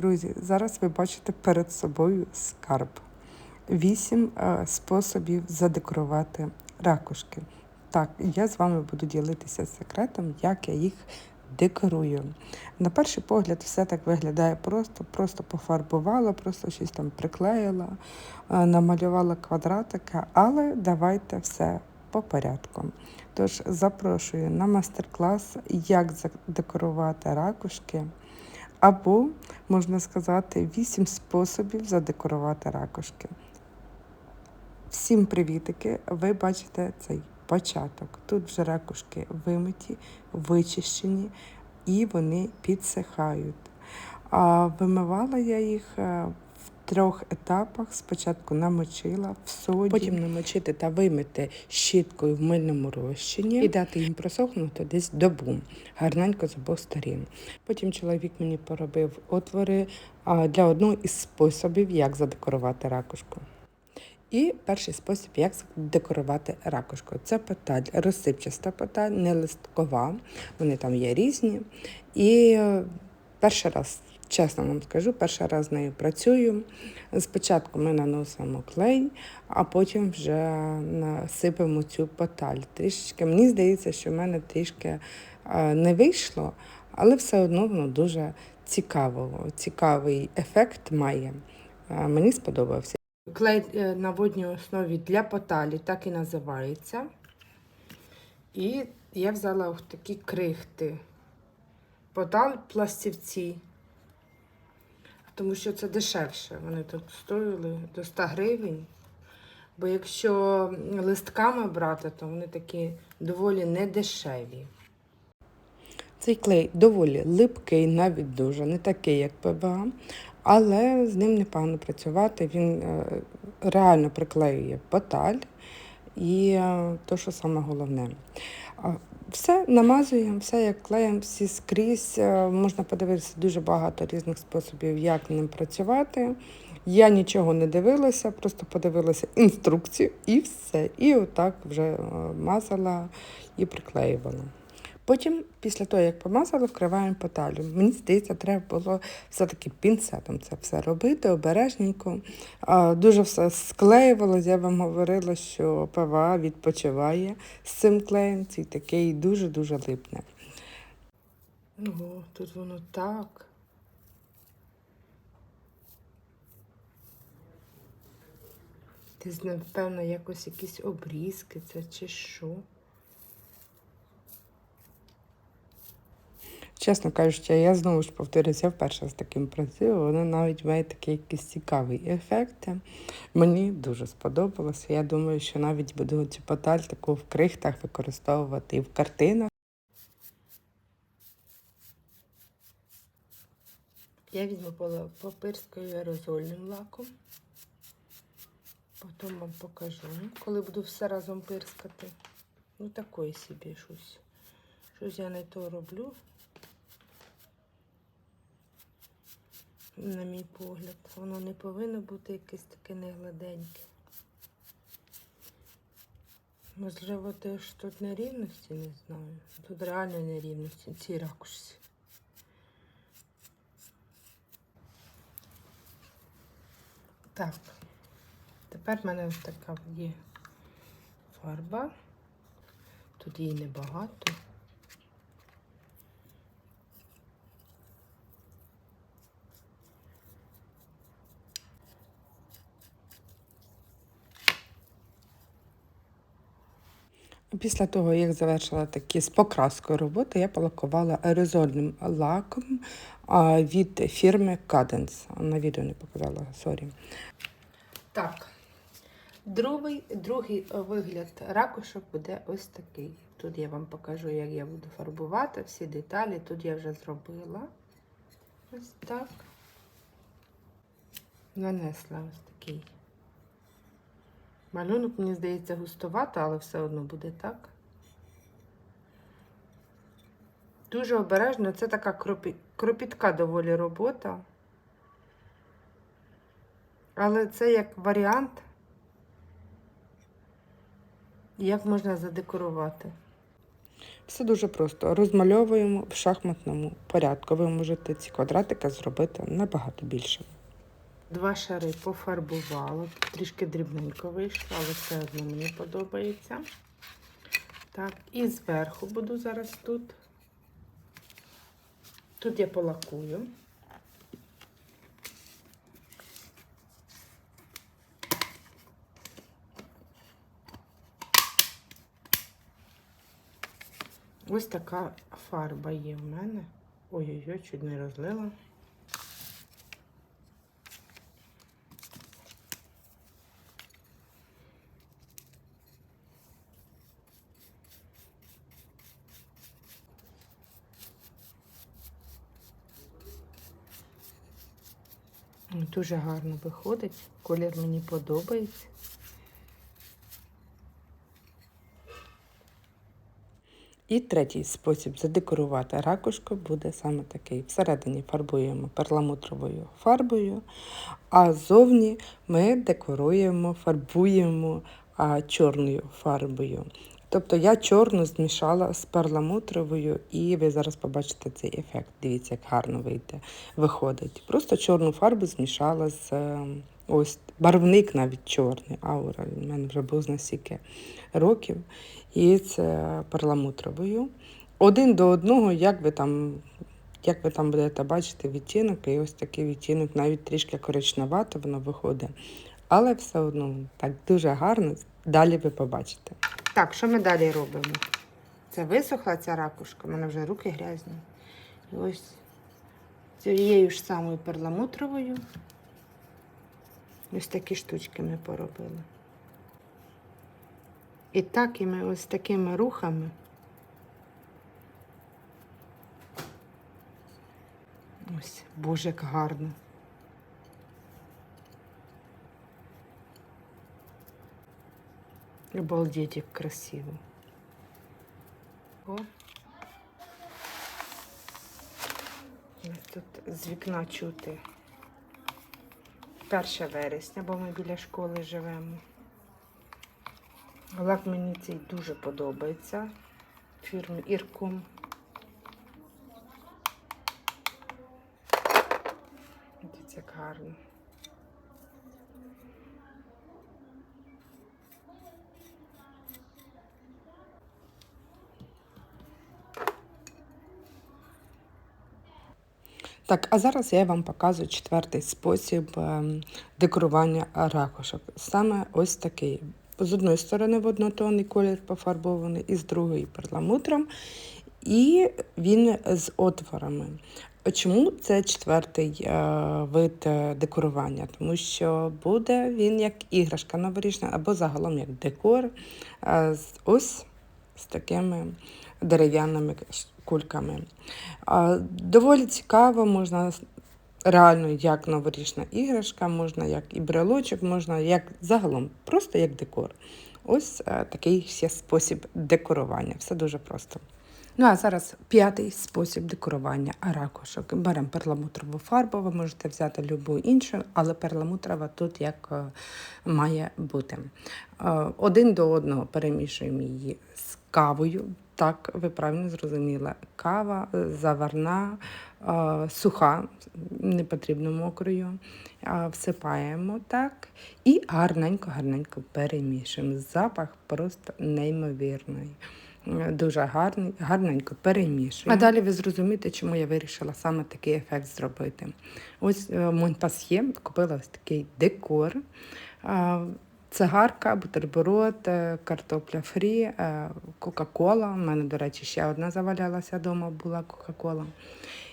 Друзі, зараз ви бачите перед собою скарб. Вісім е, способів задекорувати ракушки. Так, я з вами буду ділитися секретом, як я їх декорую. На перший погляд, все так виглядає просто, просто пофарбувала, просто щось там приклеїла, е, намалювала квадратики, але давайте все по порядку. Тож запрошую на майстер-клас, як задекорувати ракушки. Або, можна сказати, 8 способів задекорувати ракушки. Всім привітики! Ви бачите цей початок. Тут вже ракушки вимиті, вичищені і вони підсихають. А вимивала я їх е, трьох етапах. Спочатку намочила в соді, потім намочити та вимити щіткою в мильному розчині і дати їм просохнути десь добу, гарненько з обох сторін. Потім чоловік мені поробив отвори для одного із способів, як задекорувати ракушку. І перший спосіб, як декорувати ракушку. Це петаль, розсипчаста петаль, не листкова. Вони там є різні. І е, перший раз, чесно вам скажу, перший раз з нею працюю. Спочатку ми наносимо клей, а потім вже насипемо цю петаль. Трішечки, мені здається, що в мене трішки е, не вийшло, але все одно воно дуже цікаво. Цікавий ефект має. Е, Мені сподобався. Клей е, на водній основі для поталі так і називається. І я взяла такі крихти. Поталь пластівці. Тому що це дешевше. Вони тут стоїли до 100 гривень. Бо якщо листками брати, то вони такі доволі недешеві. Цей клей доволі липкий, навіть дуже, не такий, як ПВА, але з ним непогано працювати. Він е, реально приклеює поталь і е, то, що саме головне. Все намазуємо, все як клеєм, всі скрізь. Е, Можна подивитися дуже багато різних способів, як ним працювати. Я нічого не дивилася, просто подивилася інструкцію і все. І отак вже е, мазала і приклеювала. Потім, після того, як помазала, вкриваємо поталю. Мені здається, треба було все-таки пінцетом це все робити, обережненько. Дуже все склеювалося. Я вам говорила, що ПВА відпочиває з цим клеєм, цей такий дуже-дуже липне. Ого, тут воно так. Ти напевно, якось якісь обрізки це чи що. Чесно кажучи, я знову ж повторюся, вперше з таким працюю. Воно навіть має такий якийсь цікавий ефект. Мені дуже сподобалося. Я думаю, що навіть буду цю паталь таку в крихтах використовувати і в картинах. Я візьму папирською аерозольним лаком. Потім вам покажу, коли буду все разом пирскати. Ну, такої собі щось. Щось я не то роблю. На мій погляд. Воно не повинно бути якесь таке негладеньке. Можливо, теж тут нерівності, не знаю. Тут реально нерівності, ці ракушці. Так, тепер в мене така є фарба. Тут її небагато. Після того, як завершила такі з покраскою роботи, я полакувала аерозольним лаком від фірми Cadence. На відео не показала, сорі. Так, другий, другий вигляд ракушок буде ось такий. Тут я вам покажу, як я буду фарбувати всі деталі. Тут я вже зробила ось так. Нанесла ось такий. Малюнок, мені здається, густовато, але все одно буде так. Дуже обережно, це така кропі... кропітка доволі робота. Але це як варіант, як можна задекорувати. Все дуже просто. Розмальовуємо в шахматному порядку. Ви можете ці квадратики зробити набагато більше. Два шари пофарбувала. Трішки дрібненько вийшло, але все одно мені подобається. Так, і зверху буду зараз тут. Тут я полакую. Ось така фарба є в мене. Ой-ой-ой, чуть не розлила. Дуже гарно виходить. Колір мені подобається. І третій спосіб задекорувати ракушку буде саме такий. Всередині фарбуємо перламутровою фарбою, а зовні ми декоруємо, фарбуємо а, чорною фарбою. Тобто я чорну змішала з перламутровою, і ви зараз побачите цей ефект. Дивіться, як гарно вийде, виходить. Просто чорну фарбу змішала з е, ось барвник навіть чорний. Аура. У мене вже був на стільки років. І це перламутровою. Один до одного, як ви там. Як ви там будете бачити відтінок, і ось такий відтінок, навіть трішки коричневато воно виходить. Але все одно так дуже гарно. Далі ви побачите. Так, що ми далі робимо? Це висохла ця ракушка, у мене вже руки грязні. І ось цією ж самою перламутровою. Ось такі штучки ми поробили. І так і ми ось такими рухами. Ось, боже, як гарно. Обалдеть, як красиво. О. Тут з вікна чути 1 вересня, бо ми біля школи живемо. Лак мені цей дуже подобається. Фірми Ірком. Дивіться, як гарно. Так, а зараз я вам показую четвертий спосіб ем, декорування ракушок. Саме ось такий. З одної сторони в однотонний колір пофарбований, і з другої перламутром, і він з отворами. Чому це четвертий е, вид е, декорування? Тому що буде він як іграшка новорічна, або загалом як декор. е, ось з такими дерев'яними кульками. Доволі цікаво, можна реально як новорічна іграшка, можна як і брелочок, можна як загалом, просто як декор. Ось е, такий ще спосіб декорування. Все дуже просто. Ну а зараз п'ятий спосіб декорування ракушок. Беремо перламутрову фарбу, ви можете взяти любу іншу, але перламутрова тут як е, має бути. Е, Один до одного перемішуємо її з кавою. Так, ви правильно зрозуміли. Кава е, заварна, е, суха, не потрібно мокрою. Всипаємо так і гарненько-гарненько перемішуємо. Запах просто неймовірний. Е, Дуже гарний, гарненько перемішуємо. А далі ви зрозумієте, чому я вирішила саме такий ефект зробити. Ось е, Монпасьє купила ось такий декор. Цигарка, бутерброд, е, картопля фрі, е, Кока-Кола. У мене, до речі, ще одна завалялася вдома, була Кока-Кола.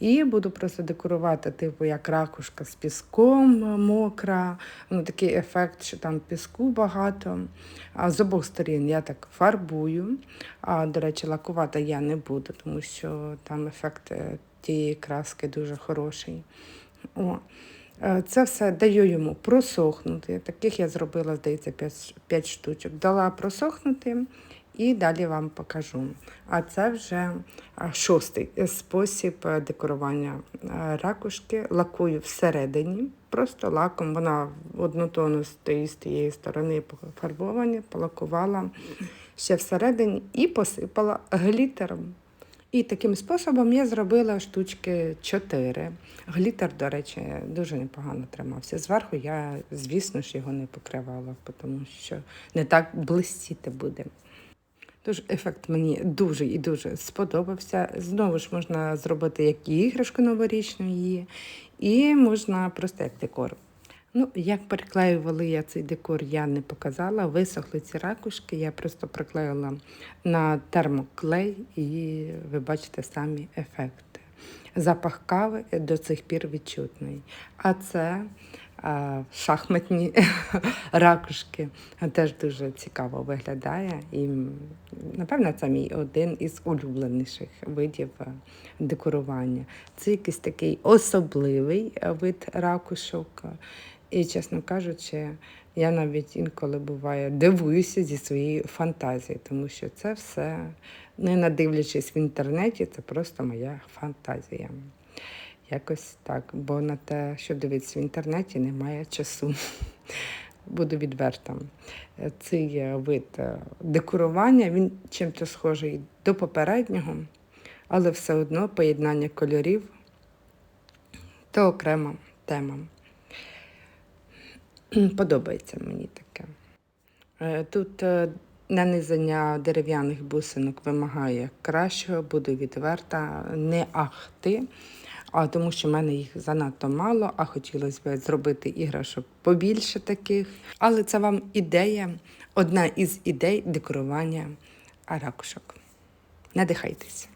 І буду просто декорувати, типу, як ракушка з піском е, мокра. Ну, такий ефект, що там піску багато. А з обох сторін я так фарбую. А, до речі, лакувати я не буду, тому що там ефект тієї краски дуже хороший. О. Е, Це все даю йому просохнути. Таких я зробила, здається, 5, штучок. Дала просохнути і далі вам покажу. А це вже шостий спосіб е, декорування е, ракушки. Лакую всередині, просто лаком. Вона однотонно з тієї сторони пофарбовані, полакувала. ще всередині і посипала глітером. І таким способом я зробила штучки 4. Глітер, до речі, дуже непогано тримався. Зверху я, звісно ж, його не покривала, тому що не так блистіти буде. Тож ефект мені дуже і дуже сподобався. Знову ж можна зробити як іграшку новорічну її, і можна просто як декор. Ну, як приклеювали я цей декор, я не показала. Висохли ці ракушки, я просто приклеїла на термоклей, і ви бачите самі ефекти. Запах кави до цих пір відчутний. А це а, шахматні ракушки. Теж дуже цікаво виглядає. І, напевно, це мій один із улюбленіших видів е, декорування. Це якийсь такий особливий е, вид ракушок. І, чесно кажучи, я навіть інколи буває дивуюся зі своєї фантазії, тому що це все, не надивлячись в інтернеті, це просто моя фантазія. Якось так, бо на те, що дивитися в інтернеті, немає часу. Буду відверта. Цей е, вид е, декорування, він чим-то схожий до попереднього, але все одно поєднання кольорів то окрема тема. Подобається мені таке. Е, Тут е, нанизання дерев'яних бусинок вимагає кращого, буду відверта, не ахти, а тому що в мене їх занадто мало, а хотілося б зробити іграшок побільше таких. Але це вам ідея, одна із ідей декорування ракушок. Надихайтеся.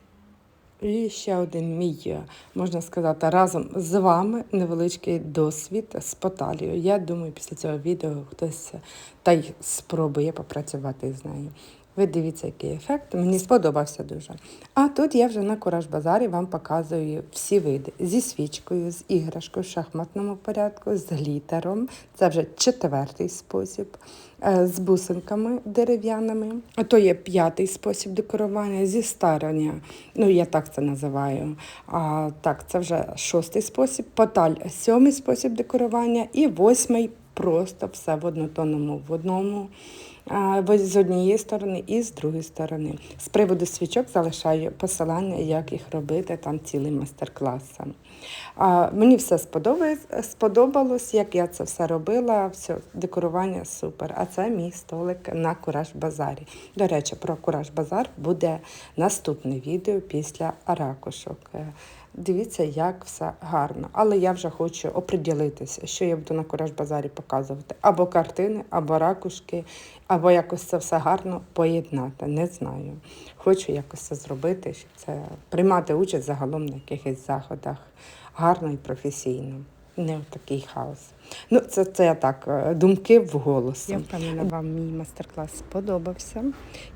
І ще один мій, е, можна сказати, разом з вами невеличкий досвід з поталією. Я думаю, після цього відео хтось та й спробує попрацювати з нею. Ви дивіться, який ефект. Мені сподобався дуже. А тут я вже на Кураж Базарі вам показую всі види зі свічкою, з іграшкою в шахматному порядку, з глітером. Це вже четвертий спосіб. е, З бусинками дерев'яними. А то є п'ятий спосіб декорування зі старення. Ну, я так це називаю. А так, це вже шостий спосіб, поталь сьомий спосіб декорування і восьмий просто все в однотонному в одному. З однієї сторони і з другої сторони. З приводу свічок залишаю посилання, як їх робити, там цілий майстер-клас. сам. А, мені все сподобалось, як я це все робила. Все, декорування супер. А це мій столик на Кураж Базарі. До речі, про Кураж Базар буде наступне відео після ракушок. Дивіться, як все гарно. Але я вже хочу оприділитися, що я буду на Кураж Базарі показувати. Або картини, або ракушки, або якось це все гарно поєднати. Не знаю. Хочу якось це зробити, щоб це приймати участь загалом на якихось заходах гарно і професійно. Не в такий хаос. Ну, це, це я так, е, думки вголос. Я впевнена, вам мій майстер-клас сподобався,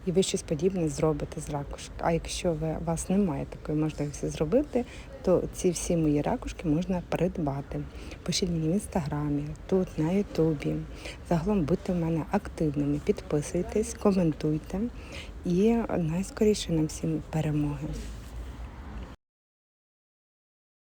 і ви щось подібне зробите з ракушок. А якщо ви, у вас немає такої можливості зробити, то ці всі мої ракушки можна придбати. Пишіть мені в інстаграмі, тут, на Ютубі. Загалом будьте в мене активними, підписуйтесь, коментуйте. І найскоріше нам всім перемоги.